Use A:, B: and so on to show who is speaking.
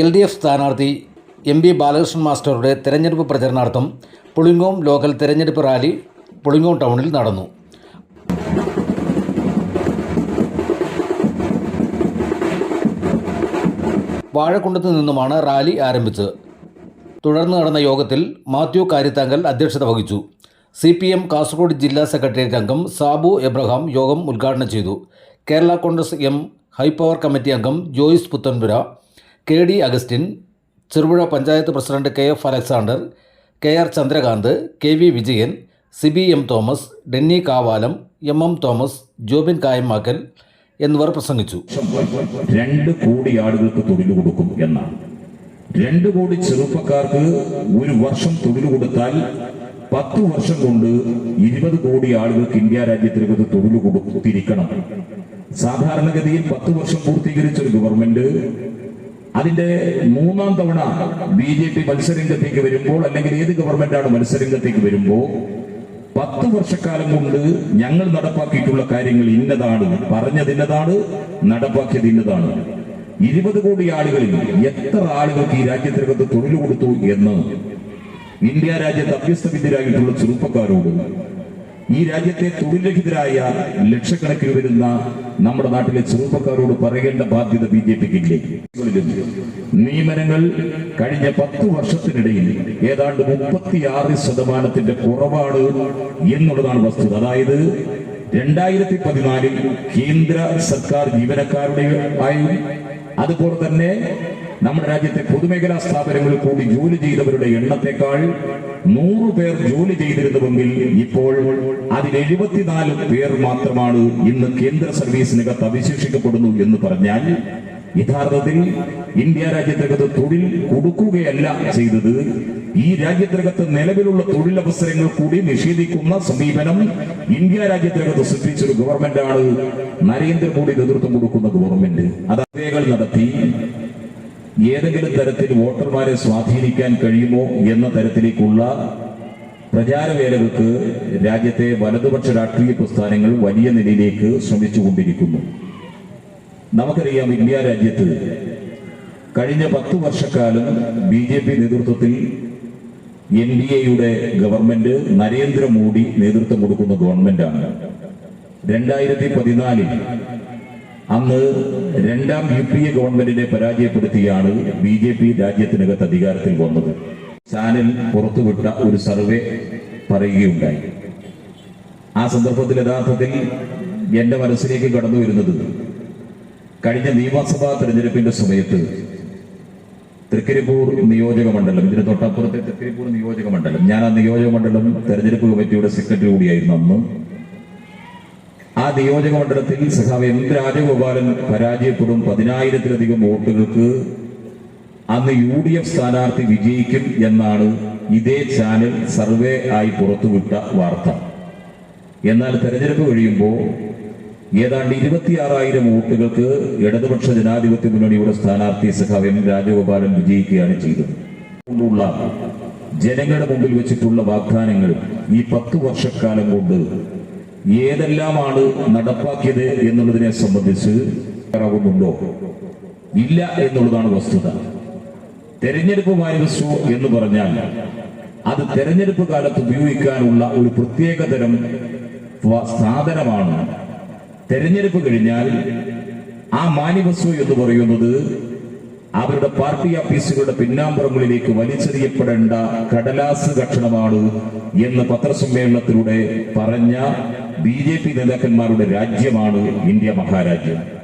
A: L D F സ്ഥാനാർത്ഥി M P Balakrishnan മാസ്റ്ററുടെ തെരഞ്ഞെടുപ്പ് പ്രചരണാർത്ഥം പുളിങ്ങോം ലോക്കൽ തെരഞ്ഞെടുപ്പ് റാലി പുളിങ്ങോം ടൗണിൽ നടന്നു. വാഴക്കുണ്ടത്ത് നിന്നുമാണ് റാലി ആരംഭിച്ചത്. തുടർന്ന് നടന്ന യോഗത്തിൽ മാത്യു കാര്യത്താങ്കൽ അധ്യക്ഷത വഹിച്ചു. സി പി എം കാസർഗോഡ് ജില്ലാ സെക്രട്ടേറിയറ്റ് അംഗം സാബു എബ്രഹാം യോഗം ഉദ്ഘാടനം ചെയ്തു. Kerala Congress M high power committee അംഗം Joyce Puthenpura K D Augustine Cherupuzha panchayat president K F Alexander K R Chandrakanth K V Vijayan Siby M Thomas Denny Kavalam M M Thomas Jobin Kayamackal എന്നിവർ പ്രസംഗിച്ചു.
B: രണ്ട് കോടി ആളുകൾക്ക് തൊഴിൽ കൊടുക്കും എന്നാണ്. രണ്ട് കോടി ചെറുപ്പക്കാർക്ക് ഒരു വർഷം തൊഴിൽ കൊടുത്താൽ പത്ത് വർഷം കൊണ്ട് ഇരുപത് കോടി ആളുകൾക്ക് ഇന്ത്യ രാജ്യത്തിലേക്ക് തൊഴിൽ കൊടുത്തിരിക്കണം. സാധാരണഗതിയിൽ പത്ത് വർഷം പൂർത്തീകരിച്ച ഒരു ഗവൺമെന്റ് അതിന്റെ മൂന്നാം തവണ ബി ജെ പി മത്സരരംഗത്തേക്ക് വരുമ്പോൾ അല്ലെങ്കിൽ ഏത് ഗവൺമെന്റാണ് മത്സരരംഗത്തേക്ക് വരുമ്പോൾ പത്ത് വർഷക്കാലം കൊണ്ട് ഞങ്ങൾ നടപ്പാക്കിയിട്ടുള്ള കാര്യങ്ങൾ ഇന്നതാണ്. പറഞ്ഞത് ഇന്നതാണ് നടപ്പാക്കിയത് ഇന്നതാണ്. ഇരുപത് കോടി ആളുകളിൽ എത്ര ആളുകൾക്ക് ഈ രാജ്യത്തിനകത്ത് തൊഴിൽ കൊടുത്തു എന്ന് ഇന്ത്യ രാജ്യത്ത് അഭ്യസ്തവിദ്യരായിട്ടുള്ള ചെറുപ്പക്കാരോട് ഈ രാജ്യത്തെ തൊഴിൽരഹിതരായ ലക്ഷക്കണക്കിന് വരുന്ന നമ്മുടെ നാട്ടിലെ ചെറുപ്പക്കാരോട് പറയേണ്ട ബാധ്യത ബി ജെ നിയമനങ്ങൾ കഴിഞ്ഞ പത്ത് വർഷത്തിനിടയിൽ ഏതാണ്ട് മുപ്പത്തിയാറ് ശതമാനത്തിന്റെ കുറവാണ് എന്നുള്ളതാണ് വസ്തുത. അതായത് രണ്ടായിരത്തി പതിനാലിൽ കേന്ദ്ര സർക്കാർ ജീവനക്കാരുടെ ആയും അതുപോലെ തന്നെ നമ്മുടെ രാജ്യത്തെ പൊതുമേഖലാ സ്ഥാപനങ്ങളിൽ കൂടി ജോലി ചെയ്തവരുടെ എണ്ണത്തെക്കാൾ നൂറ് പേർ ജോലി ചെയ്തിരുന്നുവെങ്കിൽ ഇപ്പോൾ അതിൽ എഴുപത്തിനാല് പേർ മാത്രമാണ് ഇന്ന് കേന്ദ്ര സർവീസിനകത്ത് അവശേഷിക്കപ്പെടുന്നു എന്ന് പറഞ്ഞാൽ യഥാർത്ഥത്തിൽ ഇന്ത്യ രാജ്യത്തിനകത്ത് തൊഴിൽ കൊടുക്കുകയല്ല ചെയ്തത്. ഈ രാജ്യത്തിനകത്ത് നിലവിലുള്ള തൊഴിലവസരങ്ങൾ കൂടി നിഷേധിക്കുന്ന സമീപനം ഇന്ത്യ രാജ്യത്തിനകത്ത് സൃഷ്ടിച്ചൊരു ഗവൺമെന്റാണ് നരേന്ദ്രമോദി നേതൃത്വം കൊടുക്കുന്ന ഗവൺമെന്റ്. അത് നടത്തി ഏതെങ്കിലും തരത്തിൽ വോട്ടർമാരെ സ്വാധീനിക്കാൻ കഴിയുമോ എന്ന തരത്തിലേക്കുള്ള പ്രചാരവേലകൾക്ക് രാജ്യത്തെ വലതുപക്ഷ രാഷ്ട്രീയ പ്രസ്ഥാനങ്ങൾ വലിയ നിലയിലേക്ക് ശ്രമിച്ചുകൊണ്ടിരിക്കുന്നു. നമുക്കറിയാം ഇന്ത്യ രാജ്യത്ത് കഴിഞ്ഞ പത്തു വർഷക്കാലം ബി ജെ പി നേതൃത്വത്തിൽ എൻ ഡി എയുടെ ഗവൺമെന്റ് നരേന്ദ്രമോദി നേതൃത്വം കൊടുക്കുന്ന ഗവൺമെന്റാണ്. രണ്ടായിരത്തി പതിനാലിൽ അന്ന് രണ്ടാം യു പി എ ഗവൺമെന്റിനെ പരാജയപ്പെടുത്തിയാണ് ബി ജെ പി രാജ്യത്തിനകത്ത് അധികാരത്തിൽ വന്നത്. ചാനൽ പുറത്തുവിട്ട ഒരു സർവേ പറയുകയുണ്ടായി. ആ സന്ദർഭത്തിൽ യഥാർത്ഥത്തിൽ എന്റെ മനസ്സിലേക്ക് കടന്നു വരുന്നത് കഴിഞ്ഞ നിയമസഭാ തെരഞ്ഞെടുപ്പിന്റെ സമയത്ത് തൃക്കരിപ്പൂർ നിയോജക മണ്ഡലം ഇതിന് തൊട്ടപ്പുറത്തെ തൃക്കരിപ്പൂർ നിയോജക മണ്ഡലം. ഞാൻ ആ നിയോജക മണ്ഡലം തെരഞ്ഞെടുപ്പ് കമ്മിറ്റിയുടെ സെക്രട്ടറി കൂടിയായിരുന്നു അന്ന്. ആ നിയോജക മണ്ഡലത്തിൽ സഖാവ് എം രാജഗോപാലൻ പരാജയപ്പെടും. പതിനായിരത്തിലധികം വോട്ടുകൾക്ക് അന്ന് യു ഡി എഫ് സ്ഥാനാർത്ഥി വിജയിക്കും എന്നാണ് ഇതേ ചാനൽ സർവേ ആയി പുറത്തുവിട്ട വാർത്ത. എന്നാൽ തെരഞ്ഞെടുപ്പ് കഴിയുമ്പോൾ ഏതാണ്ട് ഇരുപത്തിയാറായിരം വോട്ടുകൾക്ക് ഇടതുപക്ഷ ജനാധിപത്യ മുന്നണിയുടെ സ്ഥാനാർത്ഥി സഖാവ് എം രാജഗോപാലൻ വിജയിക്കുകയാണ് ചെയ്തത്. ജനങ്ങളുടെ മുമ്പിൽ വെച്ചിട്ടുള്ള വാഗ്ദാനങ്ങൾ ഈ പത്തു വർഷക്കാലം കൊണ്ട് ഏതെല്ലാമാണ് നടപ്പാക്കിയത് എന്നുള്ളതിനെ സംബന്ധിച്ച് ഉണ്ടോ ഇല്ല എന്നുള്ളതാണ് വസ്തുത. തെരഞ്ഞെടുപ്പ് മാനിഫെസ്റ്റോ എന്ന് പറഞ്ഞാൽ അത് തെരഞ്ഞെടുപ്പ് കാലത്ത് ഉപയോഗിക്കാനുള്ള ഒരു പ്രത്യേക തരം സാധനമാണ്. തെരഞ്ഞെടുപ്പ് കഴിഞ്ഞാൽ ആ മാനിഫെസ്റ്റോ എന്ന് പറയുന്നത് അവരുടെ പാർട്ടി ഓഫീസുകളുടെ പിന്നാമ്പുറങ്ങളിലേക്ക് വലിച്ചെറിയപ്പെടേണ്ട കടലാസ് കക്ഷണമാണ് എന്ന് പത്രസമ്മേളനത്തിലൂടെ പറഞ്ഞ ബി ജെ പി നേതാക്കന്മാരുടെ രാജ്യമാണ് ഇന്ത്യ മഹാരാജ്യം.